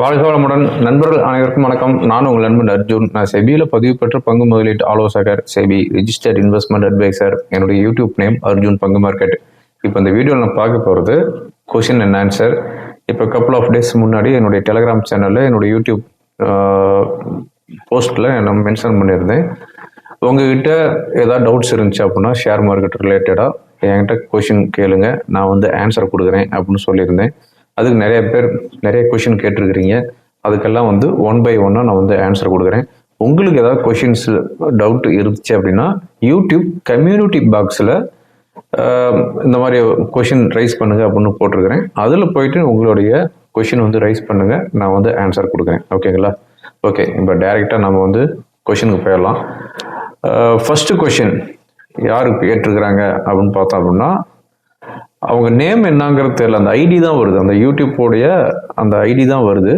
வாழ்க வளமுடன் நண்பர்கள் அனைவருக்கும் வணக்கம். நான் உங்கள் நண்பன் அர்ஜுன். நான் செபியில் பதிவு பெற்ற பங்கு முதலீட்டு ஆலோசகர் செபி ரிஜிஸ்டர்ட் இன்வெஸ்ட்மெண்ட் அட்வைசர் என்னுடைய யூடியூப் நேம் அர்ஜுன் பங்கு மார்க்கெட் இப்போ இந்த வீடியோவில் நான் பார்க்க போகிறது கொஷின் அண்ட் ஆன்சர் இப்போ கப்புள் ஆஃப் டேஸ் முன்னாடி என்னுடைய டெலிகிராம் சேனலில் என்னுடைய யூடியூப் போஸ்ட்டில் நான் மென்ஷன் பண்ணியிருந்தேன். உங்ககிட்ட ஏதாவது டவுட்ஸ் இருந்துச்சு அப்படின்னா ஷேர் மார்க்கெட் ரிலேட்டடாக என்கிட்ட கொஷின் கேளுங்க. நான் வந்து ஆன்சர் கொடுக்குறேன் அப்படின்னு சொல்லியிருந்தேன். அதுக்கு நிறைய பேர் நிறைய கொஷின் கேட்டிருக்கிறீங்க. அதுக்கெல்லாம் வந்து ஒன் பை ஒன்னாக நான் வந்து ஆன்சர் கொடுக்குறேன். உங்களுக்கு ஏதாவது கொஷின்ஸ் டவுட் இருந்துச்சு அப்படின்னா யூடியூப் கம்யூனிட்டி பாக்ஸில் இந்த மாதிரி கொஷின் ரைஸ் பண்ணுங்க அப்படின்னு போட்டிருக்கிறேன். அதில் போயிட்டு உங்களுடைய கொஷின் வந்து ரைஸ் பண்ணுங்க. நான் வந்து ஆன்சர் கொடுக்குறேன். ஓகேங்களா ஓகே இப்போ டைரெக்டாக நம்ம வந்து கொஷினுக்கு போயிடலாம். ஃபஸ்ட்டு கொஷின் யாருக்கு கேட்டிருக்கிறாங்க அப்படின்னு பார்த்தோம் அப்படின்னா அவங்க நேம் என்னங்கிறது தெரியல. அந்த ஐடி தான் வருது. அந்த யூடியூப்போடைய அந்த ஐடி தான் வருது.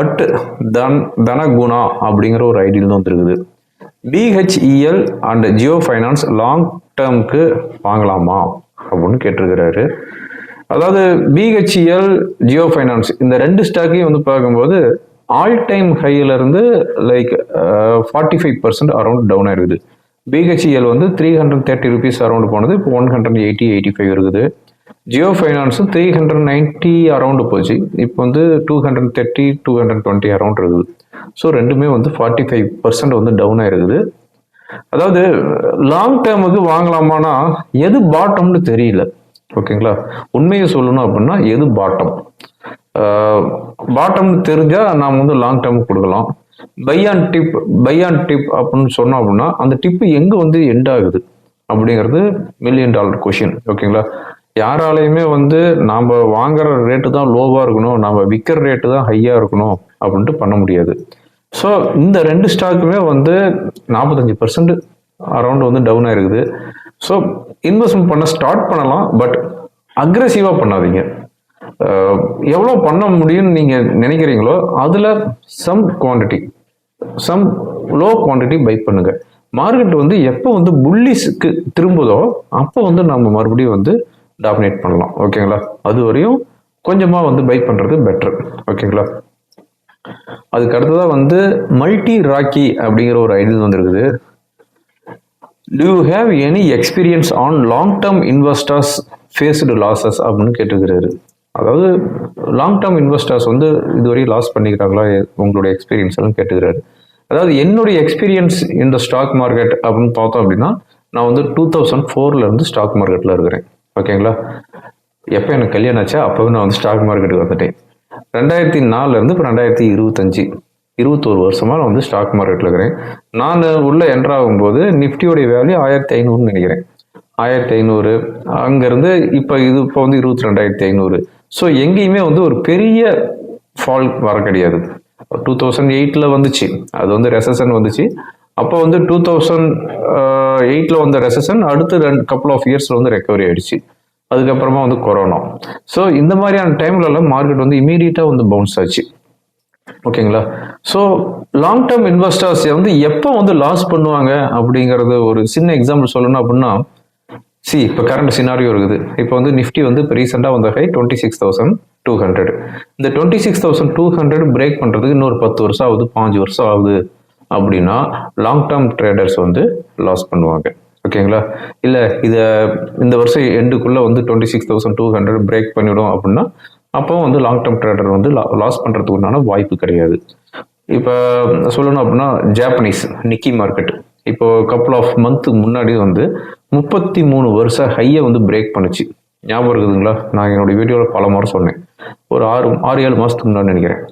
அட் தன் தனகுணா அப்படிங்கிற ஒரு ஐடியில் தான் வந்துருக்குது. BHEL and Jio Finance long டேர்முக்கு வாங்கலாமா அப்படின்னு கேட்டிருக்கிறாரு. அதாவது பிஹெச்இஎல் ஜியோ ஃபைனான்ஸ் இந்த ரெண்டு ஸ்டாக்கையும் வந்து பார்க்கும்போது all time ஹையிலிருந்து like forty five percent around down ஆயிருக்குது. பிஹெச்இஎல் வந்து three hundred thirty rupees around போனது இப்போ one hundred eighty eighty five இருக்குது. ஜியோ ஃபைனான்ஸும் த்ரீ ஹண்ட்ரட் நைன்ட்டி அரௌண்டு போச்சு. இப்போ வந்து two hundred thirty two hundred twenty around இருக்குது. ஸோ ரெண்டுமே வந்து ஃபார்ட்டி ஃபைவ் பர்சன்ட் வந்து டவுன் ஆயிருக்குது. அதாவது லாங் டேர்முக்கு வாங்கலாமானா எது பாட்டம்னு தெரியல. ஓகேங்களா? உண்மையை சொல்லணும் அப்படின்னா எது பாட்டம் பாட்டம்னு தெரிஞ்சால் நாம் வந்து லாங் டேர்முக்கு கொடுக்கலாம். Buy on dip buy on dip அப்படின்னு சொன்னோம் அப்படின்னா அந்த டிப்பு எங்கே வந்து எண்ட் ஆகுது அப்படிங்கிறது மில்லியன் டாலர் கொஷின் ஓகேங்களா யாராலையுமே வந்து நாம் வாங்குற ரேட்டு தான் லோவாக இருக்கணும் நாம் விற்கிற ரேட்டு தான் ஹையாக இருக்கணும் அப்படின்ட்டு பண்ண முடியாது. ஸோ இந்த ரெண்டு ஸ்டாக்குமே வந்து நாற்பத்தஞ்சு பர்சன்ட் அரௌண்ட் வந்து டவுன் ஆயிருக்குது. ஸோ இன்வெஸ்ட்மெண்ட் பண்ண ஸ்டார்ட் பண்ணலாம் பட் அக்ரெசிவாக பண்ணாதீங்க. எவ்வளோ பண்ண முடியும்னு நீங்கள் நினைக்கிறீங்களோ அதில் some quantity some low quantity buy பண்ணுங்க. மார்க்கெட் வந்து எப்போ வந்து புல்லிஸ்க்கு திரும்புதோ அப்போ வந்து நம்ம மறுபடியும் வந்து டாமினேட் பண்ணலாம். ஓகேங்களா அது வரையும் கொஞ்சமாக வந்து பை பண்ணுறது பெட்டர் ஓகேங்களா அதுக்கு அடுத்ததாக வந்து மல்டி ராக்கி அப்படிங்கிற ஒரு ஐடியா வந்துருக்குது. Do you have any experience on long term investors faced losses அப்படின்னு கேட்டுக்கிறாரு அதாவது லாங் டேர்ம் இன்வெஸ்டர்ஸ் வந்து இதுவரையும் லாஸ் பண்ணிக்கிறாங்களா? உங்களுடைய எக்ஸ்பீரியன்ஸ் எல்லாம் கேட்டுக்கிறாரு. அதாவது என்னுடைய எக்ஸ்பீரியன்ஸ் இந்த ஸ்டாக் மார்க்கெட் அப்படின்னு பார்த்தோம் அப்படின்னா நான் வந்து டூ தௌசண்ட் ஃபோர்ல இருந்து ஸ்டாக் மார்க்கெட்டில் இருக்கிறேன். ஓகேங்களா எப்போ எனக்கு கல்யாணம் ஆச்சா அப்போவே நான் வந்து ஸ்டாக் மார்க்கெட்டுக்கு வந்துட்டேன். ரெண்டாயிரத்தி நாலுலேருந்து இப்போ ரெண்டாயிரத்தி இருபத்தஞ்சி இருபத்தோரு வருஷமாக நான் வந்து ஸ்டாக் மார்க்கெட்டில் இருக்கிறேன். நான் உள்ளே என்ட்ரு ஆகும்போது நிஃப்டியோடைய வேல்யூ ஆயிரத்தி ஐநூறுன்னு நினைக்கிறேன். ஆயிரத்தி ஐநூறு அங்கேருந்து இப்போ இது இப்போ வந்து இருபத்தி ரெண்டாயிரத்தி ஐநூறு. ஸோ எங்கேயுமே வந்து ஒரு பெரிய ஃபால் வர கிடையாது. டூ தௌசண்ட் எயிட்டில் வந்துச்சு. அது வந்து ரெசன் வந்துச்சு. அப்போ வந்து டூ தௌசண்ட் எயிட்டில் வந்த ரெசன் அடுத்து ரெண்டு கப்புள் ஆஃப் இயர்ஸில் வந்து ரெக்கவரி ஆயிடுச்சு. அதுக்கப்புறமா வந்து கொரோனா ஸோ இந்த மாதிரியான டைம்லலாம் மார்க்கெட் வந்து இமீடியட்டாக வந்து பவுன்ஸ் ஆச்சு. ஓகேங்களா ஸோ லாங் டேர்ம் இன்வெஸ்டர்ஸ் வந்து எப்போ வந்து லாஸ் பண்ணுவாங்க அப்படிங்கிறது ஒரு சின்ன எக்ஸாம்பிள் சொல்லணும் அப்படின்னா சி இப்போ கரண்ட் சினாரியோ இருக்குது. இப்போ வந்து நிஃப்டி வந்து இப்போ ரீசெண்டாக வந்த high twenty six thousand two hundred இந்த twenty six thousand two hundred break பண்ணுறதுக்கு இன்னொரு பத்து வருஷம் ஆகுது பாஞ்சு வருஷம் ஆகுது அப்படின்னா லாங் டேர்ம் ட்ரேடர்ஸ் வந்து லாஸ் பண்ணுவாங்க. ஓகேங்களா இல்லை இதை இந்த வருஷம் எண்டுக்குள்ளே வந்து twenty six thousand two hundred break பண்ணிவிடும் அப்படின்னா அப்போ வந்து லாங் டேர்ம் ட்ரேடர் வந்து லாஸ் பண்ணுறதுக்கு உண்டான வாய்ப்பு கிடையாது. இப்போ சொல்லணும் அப்படின்னா ஜாப்பனீஸ் நிக்கி மார்க்கெட் இப்போ கப்புள் ஆஃப் மந்த்து முன்னாடி வந்து முப்பத்தி மூணு வருஷம் ஹையை வந்து பிரேக் பண்ணுச்சு. ஞாபகம் இருக்குதுங்களா? நான் என்னுடைய வீடியோவில் பல முறை சொன்னேன். ஒரு ஆறு ஆறு ஏழு மாதத்துக்கு முன்னாடி நினைக்கிறேன்.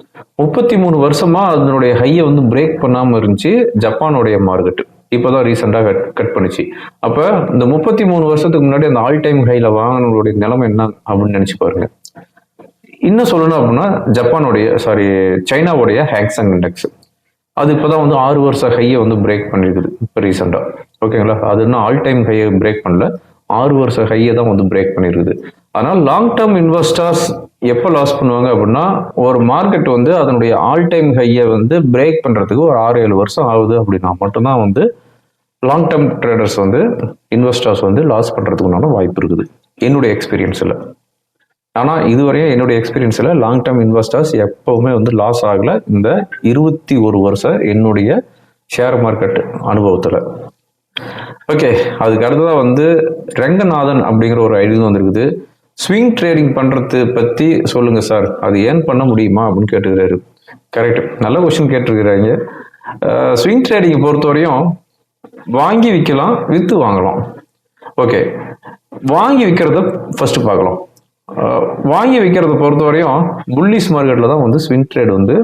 முப்பத்தி மூணு வருஷமாக அதனுடைய ஹையை வந்து பிரேக் பண்ணாமல் இருந்துச்சு ஜப்பானுடைய மார்க்கெட்டு. இப்போ தான் ரீசெண்டாக கட் கட் பண்ணுச்சு. அப்போ இந்த முப்பத்தி மூணு வருஷத்துக்கு முன்னாடி அந்த ஆல் டைம் ஹையில் வாங்கினவங்களுடைய நிலைமை என்ன அப்படின்னு நினச்சி பாருங்க. இன்னும் சொல்லணும் அப்படின்னா ஜப்பானுடைய சாரி சைனாவுடைய ஹேங்ஸங் இண்டெக்ஸ் அது இப்போதான் வந்து ஆறு வருஷ ஹையை வந்து பிரேக் பண்ணியிருக்குது இப்போ ரீசெண்டாக ஓகேங்களா அது இன்னும் ஆல் டைம் ஹையை பிரேக் பண்ணல. ஆறு வருஷ ஹையை தான் வந்து பிரேக் பண்ணியிருக்குது ஆனால் லாங் டேர்ம் இன்வெஸ்டர்ஸ் எப்போ லாஸ் பண்ணுவாங்க அப்படின்னா ஒரு மார்க்கெட் வந்து அதனுடைய ஆல் டைம் ஹையை வந்து பிரேக் பண்ணுறதுக்கு ஒரு ஆறு ஏழு வருஷம் ஆகுது அப்படின்னா மட்டும்தான் வந்து லாங் டேர்ம் ட்ரேடர்ஸ் வந்து இன்வெஸ்டர்ஸ் வந்து லாஸ் பண்ணுறதுக்குண்டான வாய்ப்பு இருக்குது. என்னுடைய எக்ஸ்பீரியன்ஸில் ஆனால் இதுவரையும் என்னுடைய எக்ஸ்பீரியன்ஸில் லாங் டேர்ம் இன்வெஸ்டர்ஸ் எப்போவுமே வந்து லாஸ் ஆகலை. இந்த இருபத்தி ஒரு வருஷம் என்னுடைய ஷேர் மார்க்கெட் அனுபவத்தில். ஓகே அதுக்கு அடுத்ததாக வந்து ரங்கநாதன் அப்படிங்கிற ஒரு ஐடியும் வந்திருக்குது ஸ்விங் ட்ரேடிங் பண்ணுறது பற்றி சொல்லுங்கள் சார் அது ஏன் பண்ண முடியுமா அப்படின்னு கேட்டுக்கிறாரு. கரெக்ட் நல்ல கொஸ்டின் கேட்டிருக்கிறாங்க. ஸ்விங் ட்ரேடிங்கை பொறுத்தவரையும் வாங்கி விற்கலாம் விற்று வாங்கலாம். ஓகே வாங்கி விற்கிறத ஃபஸ்ட்டு பார்க்கலாம். வாங்கி விற்கிறத பொறுத்தவரையும் புல்லிஸ் மார்க்கெட்டில் தான் வந்து ஸ்விங் ட்ரேட் வந்து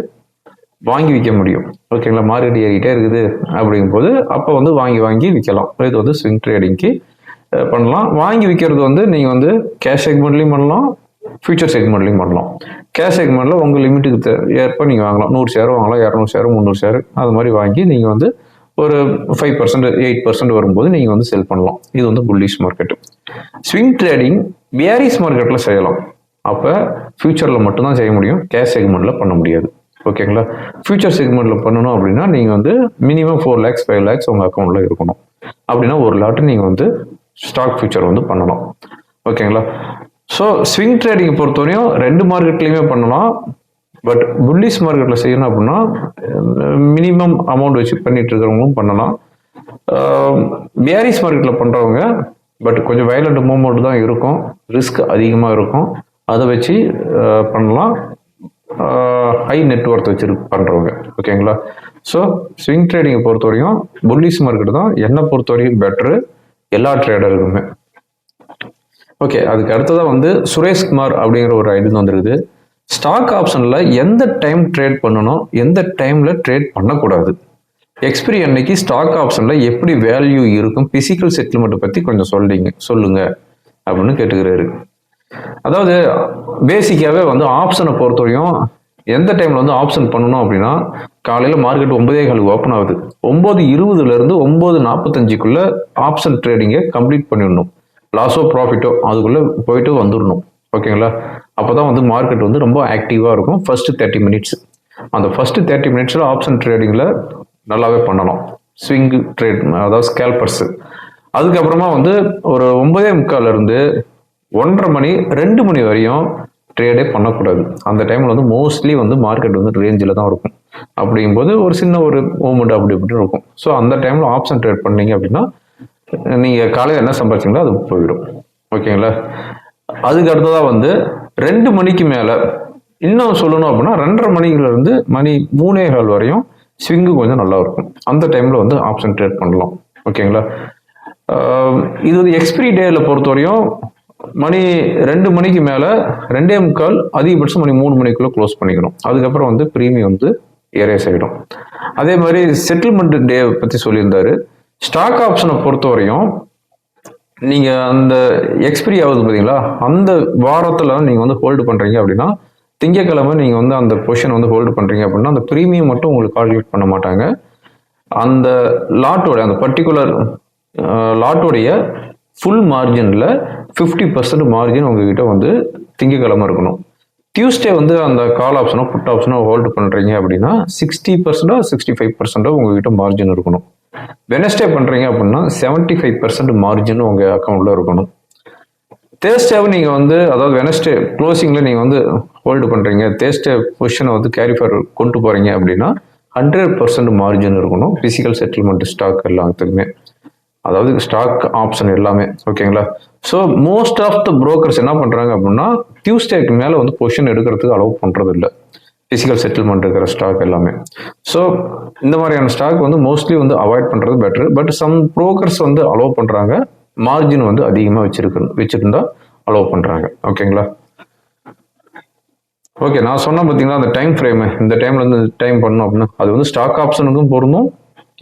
வாங்கி விற்க முடியும். ஓகேங்களா மார்க்கெட் ஏறிக்கிட்டே இருக்குது அப்படிங்கும்போது அப்போ வந்து வாங்கி வாங்கி விற்கலாம். இது வந்து ஸ்விங் ட்ரேடிங்க்கு பண்ணலாம். வாங்கி விற்கிறது வந்து நீங்கள் வந்து கேஷ் செக்மெண்ட்லையும் பண்ணலாம் ஃபியூச்சர் செக்மெண்ட்லையும் பண்ணலாம். கேஷ் செக்மெண்ட்டில் உங்கள் லிமிட்டுக்கு ஏற்ப நீங்கள் வாங்கலாம். நூறு ஷேர் வாங்கலாம் இரநூறு ஷேர் முந்நூறு ஷேர் அது மாதிரி வாங்கி நீங்கள் வந்து ஒரு ஃபைவ் பர்சன்ட் எயிட் பர்சன்ட் வரும்போது நீங்கள் வந்து செல் பண்ணலாம். இது வந்து bullish market swing trading bearish மார்க்கெட்டில் செய்யலாம். அப்போ ஃபியூச்சரில் மட்டும்தான் செய்ய முடியும். கேஷ் செக்மெண்ட்டில் பண்ண முடியாது. ஓகேங்களா ஃபியூச்சர் செக்மெண்ட்டில் பண்ணணும் அப்படின்னா நீங்கள் வந்து minimum four lakhs five lakhs உங்கள் அக்கௌண்ட்டில் இருக்கணும். அப்படின்னா ஒரு லாட்டு நீங்கள் வந்து ஸ்டாக் ஃபியூச்சர் வந்து பண்ணலாம். ஓகேங்களா ஸோ ஸ்விங் ட்ரேடிங் பொறுத்தவரையும் ரெண்டு மார்க்கெட்லேயுமே பண்ணலாம். பட் புல்லிஸ் மார்க்கெட்டில் செய்யணும் அப்படின்னா மினிமம் அமௌண்ட் வச்சு பண்ணிட்டு இருக்கிறவங்களும் பண்ணலாம். பியாரிஸ் மார்க்கெட்டில் பண்ணுறவங்க பட் கொஞ்சம் வயலண்ட் மூவ்மெண்ட் தான் இருக்கும். ரிஸ்க் அதிகமாக இருக்கும். அதை வச்சு பண்ணலாம். ஹை நெட்ஒர்த் வச்சு பண்ணுறவங்க ஓகேங்களா ஸோ ஸ்விங் ட்ரேடிங்கை பொறுத்த வரையும் புல்லிஸ் மார்க்கெட் தான். என்னை பொறுத்த வரைக்கும் பெட்ரு எல்லா ட்ரேடருக்குமே ஓகே அதுக்கு அடுத்ததாக வந்து சுரேஷ்குமார் அப்படிங்கிற ஒரு ஐடி வந்துருக்குது. ஸ்டாக் ஆப்ஷனில் எந்த டைம் ட்ரேட் பண்ணணும்? எந்த டைமில் ட்ரேட் பண்ணக்கூடாது? எக்ஸ்பிரி அன்னைக்கு ஸ்டாக் ஆப்ஷனில் எப்படி வேல்யூ இருக்கும்? பிசிக்கல் செட்டில்மெண்ட்டை பற்றி கொஞ்சம் சொல்றீங்க சொல்லுங்க அப்படின்னு கேட்டுக்கிறாரு. அதாவது பேசிக்காகவே வந்து ஆப்ஷனை பொறுத்தவரையும் எந்த டைமில் வந்து ஆப்ஷன் பண்ணணும் அப்படின்னா காலையில் மார்க்கெட் ஒன்பதே காலுக்கு ஓப்பன் ஆகுது. ஒம்பது இருபதுலேருந்து ஒம்பது நாற்பத்தஞ்சுக்குள்ளே ஆப்ஷன் ட்ரேடிங்கை கம்ப்ளீட் பண்ணிடணும். லாஸோ ப்ராஃபிட்டோ அதுக்குள்ளே போயிட்டு வந்துடணும். ஓகேங்களா? அப்போ தான் வந்து மார்க்கெட் வந்து ரொம்ப ஆக்டிவாக இருக்கும். ஃபர்ஸ்ட் தேர்ட்டி மினிட்ஸ் அந்த ஃபர்ஸ்ட் தேர்ட்டி மினிட்ஸில் ஆப்ஷன் ட்ரேடிங்கில் நல்லாவே பண்ணலாம் ஸ்விங் ட்ரேட் அதாவது ஸ்கேல்பர்ஸு அதுக்கப்புறமா வந்து ஒரு ஒன்பதே முக்கால்லேருந்து ஒன்றரை மணி ரெண்டு மணி வரையும் ட்ரேடே பண்ணக்கூடாது. அந்த டைமில் வந்து மோஸ்ட்லி வந்து மார்க்கெட் வந்து ரேஞ்சில் தான் இருக்கும். அப்படிங்கும்போது ஒரு சின்ன ஒரு மூமெண்ட் அப்படி இப்படி இருக்கும். ஸோ அந்த டைமில் ஆப்ஷன் ட்ரேட் பண்ணீங்க அப்படின்னா நீங்கள் காலையில் என்ன சம்பாதிச்சிங்களோ அது போயிடும். ஓகேங்களா? அதுக்கு அடுத்ததாக வந்து ரெண்டு மணிக்கு மேலே இன்னும் சொல்லணும் அப்படின்னா ரெண்டரை மணிக்குலேருந்து மணி மூணே கால் வரையும் ஸ்விங்கு கொஞ்சம் நல்லா இருக்கும். அந்த டைமில் வந்து ஆப்ஷன் ட்ரேட் பண்ணலாம் ஓகேங்களா இது வந்து எக்ஸ்பிரி டேயில் பொறுத்தவரையும் மணி ரெண்டு மணிக்கு மேலே ரெண்டே முக்கால் அதிகபட்சம் மணி மூணு மணிக்குள்ளே க்ளோஸ் பண்ணிக்கணும். அதுக்கப்புறம் வந்து ப்ரீமியம் வந்து ஏரேஸ் ஆகிடும் அதே மாதிரி செட்டில்மெண்ட் டே பற்றி சொல்லியிருந்தாரு. ஸ்டாக் ஆப்ஷனை பொறுத்தவரையும் நீங்கள் அந்த எக்ஸ்பிரி ஆகுது பார்த்தீங்களா அந்த வாரத்தில் நீங்கள் வந்து ஹோல்டு பண்ணுறீங்க அப்படின்னா திங்கக்கிழமை நீங்கள் வந்து அந்த பொசிஷன் வந்து ஹோல்டு பண்ணுறீங்க அப்படின்னா அந்த ப்ரீமியம் மட்டும் உங்களுக்கு கால்குலேட் பண்ண மாட்டாங்க. அந்த லாட்டோட அந்த பர்டிகுலர் லாட்டோடைய ஃபுல் மார்ஜினில் ஃபிஃப்டி பர்சன்ட் மார்ஜின் உங்ககிட்ட வந்து திங்கக்கிழமை இருக்கணும். டியூஸ்டே வந்து அந்த கால் ஆப்ஷனோ புட் ஆப்ஷனோ ஹோல்டு பண்ணுறீங்க அப்படின்னா சிக்ஸ்டி பர்சன்டோ சிக்ஸ்டி ஃபைவ் பர்சன்டோ உங்ககிட்ட மார்ஜின் இருக்கணும். வெனஸ்டே பண்ணுறீங்க அப்படின்னா செவன்ட்டி ஃபைவ் பர்சன்ட் மார்ஜின் உங்கள் அக்கௌண்ட்டில் இருக்கணும். தேஸ்டேவை நீங்கள் வந்து அதாவது வெனஸ்டே க்ளோசிங்கில் நீங்கள் வந்து ஹோல்டு பண்ணுறீங்க தேஸ்டே பொசிஷனை வந்து கேரி ஃபார் கொண்டு போகிறீங்க அப்படின்னா ஹண்ட்ரட் பர்சன்ட் மார்ஜின் இருக்கணும். ஃபிசிக்கல் செட்டில்மெண்ட் ஸ்டாக் எல்லாத்துக்குமே. அதாவது ஸ்டாக் ஆப்ஷன் எல்லாமே ஓகேங்களா? So most of the brokers என்ன பண்ணுறாங்க அப்படின்னா டியூஸ்டேக்கு மேலே வந்து பொசிஷன் எடுக்கிறதுக்கு அலோவ் பண்ணுறது இல்லை ஃபிசிக்கல் செட்டில்மெண்ட் இருக்கிற ஸ்டாக் எல்லாமே. ஸோ இந்த மாதிரியான ஸ்டாக் வந்து மோஸ்ட்லி வந்து அவாய்ட் பண்ணுறது பெட்ரு பட் சம் புரோக்கர்ஸ் வந்து அலோவ் பண்ணுறாங்க மார்ஜின் வந்து அதிகமாக வச்சிருக்கணும் வச்சுருந்தா அலோவ் பண்ணுறாங்க ஓகேங்களா ஓகே நான் சொன்னேன் பார்த்தீங்கன்னா அந்த டைம் ஃப்ரேமு இந்த டைம்ல இருந்து டைம் பண்ணணும் அப்படின்னா அது வந்து ஸ்டாக் ஆப்ஷனுக்கும் பொருந்தும்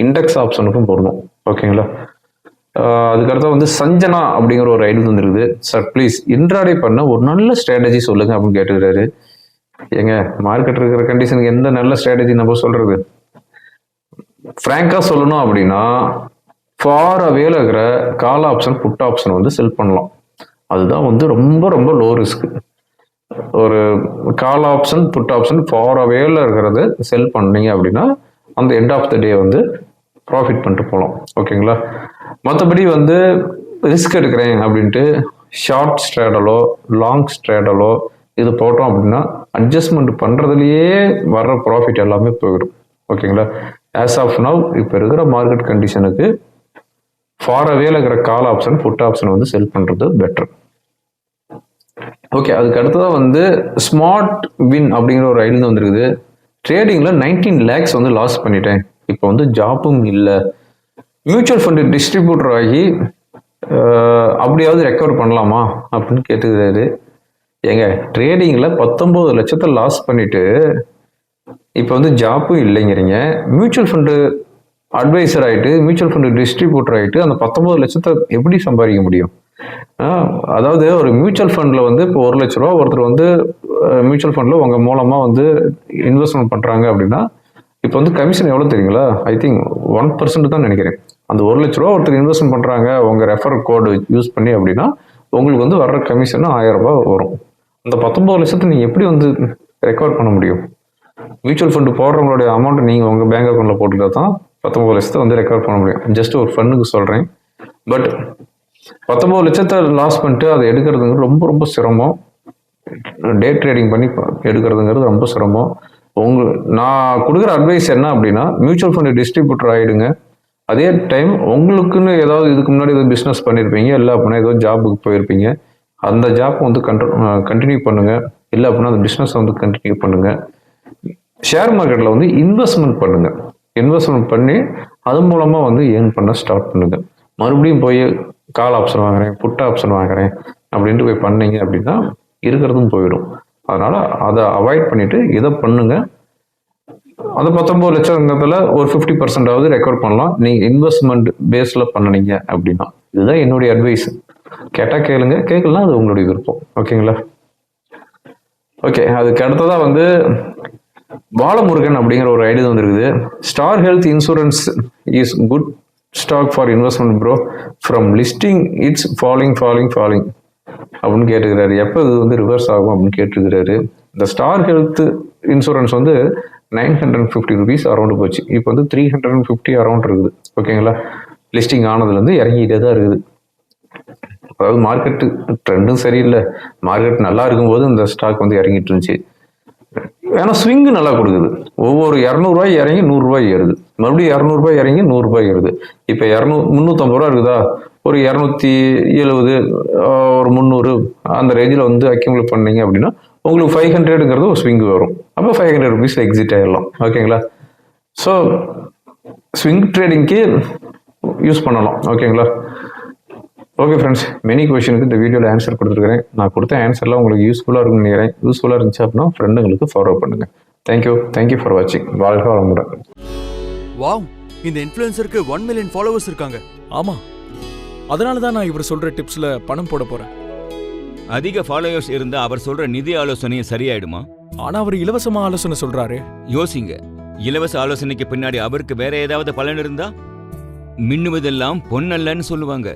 இண்டெக்ஸ் ஆப்ஷனுக்கும் பொருந்தும். ஓகேங்களா அதுக்கடுத்து வந்து சஞ்சனா அப்படிங்கிற ஒரு ஐடி வந்துருக்குது. சார் ப்ளீஸ் இன்ட்ராடே பண்ண ஒரு நல்ல ஸ்ட்ராட்டஜி சொல்லுங்க அப்படின்னு கேட்டுக்கிறாரு. ஏங்க மார்க்கெட் இருக்கிற கண்டிஷனுக்கு எந்த நல்ல ஸ்ட்ராட்டஜி நம்ம சொல்றது? ஃப்ராங்காக சொல்லணும் அப்படின்னா ஃபார் அவேல இருக்கிற கால் ஆப்ஷன் புட் ஆப்ஷன் வந்து செல் பண்ணலாம். அதுதான் வந்து ரொம்ப ரொம்ப லோ ரிஸ்க் ஒரு call option put option far அவேல இருக்கிறத செல் பண்ணீங்க அப்படின்னா அந்த எண்ட் ஆஃப் த டே வந்து ப்ராஃபிட் பண்ணிட்டு போகலாம். ஓகேங்களா மற்றபடி வந்து ரிஸ்க் எடுக்கிறேன் அப்படின்ட்டு ஷார்ட் ஸ்ட்ரேடலோ லாங் ஸ்ட்ரேடலோ இது போட்டோம் அப்படின்னா அட்ஜஸ்ட்மெண்ட் பண்ணுறதுலையே வர்ற ப்ராஃபிட் எல்லாமே போயிடும். ஓகேங்களா ஆஸ் ஆஃப் நவ் இப்போ இருக்கிற மார்க்கெட் கண்டிஷனுக்கு ஃபார் அவேல இருக்கிற கால் ஆப்ஷன் புட் ஆப்ஷன் வந்து செல் பண்ணுறது பெட்டர் ஓகே அதுக்கு அடுத்ததாக வந்து ஸ்மார்ட் வின் அப்படிங்கிற ஒரு ஐடியா வந்துருக்குது ட்ரேடிங்கில் நைன்டீன் லேக்ஸ் வந்து லாஸ் பண்ணிட்டேன். இப்போ வந்து ஜாப்பும் இல்லை. மியூச்சுவல் ஃபண்டு டிஸ்ட்ரிபியூட்டர் ஆகி அப்படியாவது ரெக்கவர் பண்ணலாமா அப்படின்னு கேட்டுக்கிறாரு. ஏங்க ட்ரேடிங்கில் பத்தொம்போது லட்சத்தை லாஸ் பண்ணிவிட்டு இப்போ வந்து ஜாப்பும் இல்லைங்கிறீங்க. மியூச்சுவல் ஃபண்டு அட்வைசர் ஆகிட்டு மியூச்சுவல் ஃபண்டு டிஸ்ட்ரிபியூட்டர் ஆகிட்டு அந்த பத்தொம்பது லட்சத்தை எப்படி சம்பாதிக்க முடியும்? அதாவது ஒரு மியூச்சுவல் ஃபண்டில் வந்து இப்போ ஒரு லட்ச ரூபா ஒருத்தர் வந்து மியூச்சுவல் ஃபண்டில் உங்கள் மூலமாக வந்து இன்வெஸ்ட்மெண்ட் பண்ணுறாங்க அப்படின்னா இப்போ வந்து கமிஷன் எவ்வளோ தெரியுங்களா? ஐ திங்க் ஒன் பர்சன்ட் தான் நினைக்கிறேன். அந்த ஒரு லட்ச ரூபா ஒருத்தர் இன்வெஸ்ட்மெண்ட் பண்ணுறாங்க உங்கள் ரெஃபர் கோடு யூஸ் பண்ணி அப்படின்னா உங்களுக்கு வந்து வர்ற கமிஷன் ஆயிரம் ரூபாய் வரும். அந்த பத்தொம்பது லட்சத்தை நீங்கள் எப்படி வந்து ரெக்கவர் பண்ண முடியும்? மியூச்சுவல் ஃபண்டு போடுறவங்களுடைய அமௌண்ட் நீங்கள் உங்கள் பேங்க் அக்கௌண்ட்டில் போட்டுக்கிட்டா தான் பத்தொம்பது லட்சத்தை வந்து ரெக்கவர் பண்ண முடியும். ஜஸ்ட் ஒரு ஃபண்டுக்கு சொல்கிறேன் பட் பத்தொம்பது லட்சத்தை லாஸ் பண்ணிட்டு அதை எடுக்கிறதுங்கிறது ரொம்ப ரொம்ப சிரமம். டே ட்ரேடிங் பண்ணி எடுக்கிறதுங்கிறது ரொம்ப சிரமம். உங்க நான் கொடுக்குற அட்வைஸ் என்ன அப்படின்னா மியூச்சுவல் ஃபண்டு டிஸ்ட்ரிபியூட்டர் ஆகிடுங்க அதே டைம் உங்களுக்குன்னு ஏதாவது இதுக்கு முன்னாடி ஏதோ பிஸ்னஸ் பண்ணியிருப்பீங்க இல்லை அப்படின்னா ஏதோ ஜாபுக்கு போயிருப்பீங்க. அந்த ஜாப் வந்து கண்ட்ரோ கண்டினியூ பண்ணுங்கள் இல்லை அப்படின்னா அந்த பிஸ்னஸ் வந்து கண்டினியூ பண்ணுங்கள் ஷேர் மார்க்கெட்டில் வந்து இன்வெஸ்ட்மெண்ட் பண்ணுங்கள் இன்வெஸ்ட்மெண்ட் பண்ணி அது மூலமாக வந்து ஏர்ன் பண்ண ஸ்டார்ட் பண்ணுங்க மறுபடியும் போய் கால் ஆப்ஷன் வாங்குறேன் புட் ஆப்ஷன் வாங்குறேன் அப்படின்ட்டு போய் பண்ணீங்க அப்படின்னா இருக்கிறதும் போயிடும். அதனால அதை அவாய்ட் பண்ணிவிட்டு இதை பண்ணுங்க. அந்த பத்தொன்பது லட்சங்கிறதுல ஒரு ஃபிஃப்டி பர்சன்டாவது ரெக்கவர் பண்ணலாம். நீங்கள் இன்வெஸ்ட்மெண்ட் பேஸில் பண்ணுனீங்க அப்படின்னா. இதுதான் என்னுடைய அட்வைஸ் கேட்டால் கேளுங்க கேட்கலாம் அது உங்களுடைய விருப்பம். ஓகேங்களா ஓகே அதுக்கு அடுத்ததாக வந்து பாலமுருகன் அப்படிங்கிற ஒரு ஐடியா வந்துருக்குது. Star Health Insurance is good stock for investment bro from listing it's falling falling falling அப்படின்னு கேட்டுக்கிறாரு எப்போ இது வந்து ரிவர்ஸ் ஆகும் அப்படின்னு கேட்டுக்கிறாரு இந்த ஸ்டார் ஹெல்த் இன்சூரன்ஸ் வந்து nine hundred fifty rupees around போச்சு. இப்போ வந்து three hundred and fifty around இருக்குது ஓகேங்களா லிஸ்டிங் ஆனதுலேருந்து இறங்கிட்டே தான் இருக்குது. அதாவது மார்க்கெட்டு ட்ரெண்டும் சரியில்லை. மார்க்கெட் நல்லா இருக்கும்போது இந்த ஸ்டாக் வந்து இறங்கிட்டு இருந்துச்சு. ஏன்னா ஸ்விங்கு நல்லா கொடுக்குது. ஒவ்வொரு இரநூறுவாய் இறங்கி நூறுரூவாய் ஏறுது. மறுபடியும் இரநூறுபாய் இறங்கி நூறுரூபாய் ஏறுது. இப்போ இரநூ முந்நூற்றம்பது ரூபா இருக்குதா? ஒரு இரநூத்தி எழுபது ஒரு முந்நூறு அந்த ரேஞ்சில் வந்து அக்யூமுலேட் பண்ணீங்க அப்படின்னா உங்களுக்கு ஃபைவ் ஹண்ட்ரடுங்கிறது ஒரு ஸ்விங் வரும். அப்போ ஃபைவ் ஹண்ட்ரட் ருபீஸ் எக்ஸிட் ஆகிடலாம் ஓகேங்களா ஸோ ஸ்விங் ட்ரேடிங்க்கு யூஸ் பண்ணலாம். ஓகேங்களா ஓகே ஃப்ரெண்ட்ஸ் மெனி கொஷனுக்கு இந்த வீடியோவில் ஆன்சர் கொடுத்துருக்கிறேன். நான் கொடுத்த ஆன்சர்லாம் உங்களுக்கு யூஸ்ஃபுல்லாக இருக்கும்னு நினைக்கிறேன். யூஸ்ஃபுல்லாக இருந்துச்சு அப்படின்னா ஃப்ரெண்டுங்களுக்கு ஃபார்வர்ட் பண்ணுங்கள் thank you thank you for வாட்சிங் வாழ்க வளமுடன். வாவ் இந்த இன்ஃப்ளூயன்சருக்கு ஒன் மில்லியன் ஃபாலோவர்ஸ் இருக்காங்க. ஆமா. அதனால தான் நான் இவர் சொல்ற டிப்ஸ்ல பணம் போட போறேன். அதிக ஃபாலோயர்ஸ் இருந்தா அவர் சொல்ற நிதி ஆலோசனையும் சரியாயிடுமா? ஆனா அவர் இலவசமா ஆலோசனை சொல்றாரு. யோசிங்க. இலவச ஆலோசனைக்கு பின்னாடி அவருக்கு வேற ஏதாவது பலன் இருந்தா? மின்னுவதெல்லாம் பொன்னல்லன்னு சொல்லுவாங்க.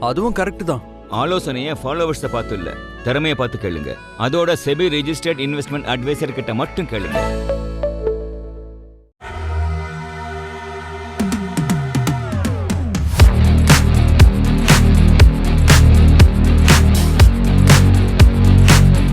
அதுவும் கரெக்ட் தான். ஆலோசனையை ஃபாலோவர்ஸை பார்த்து இல்ல திறமையை பார்த்து கேளுங்க. அதோட செபி ரிஜிஸ்டர்ட் இன்வெஸ்ட்மெண்ட் அட்வைசர் கிட்ட மட்டும் கேளுங்க.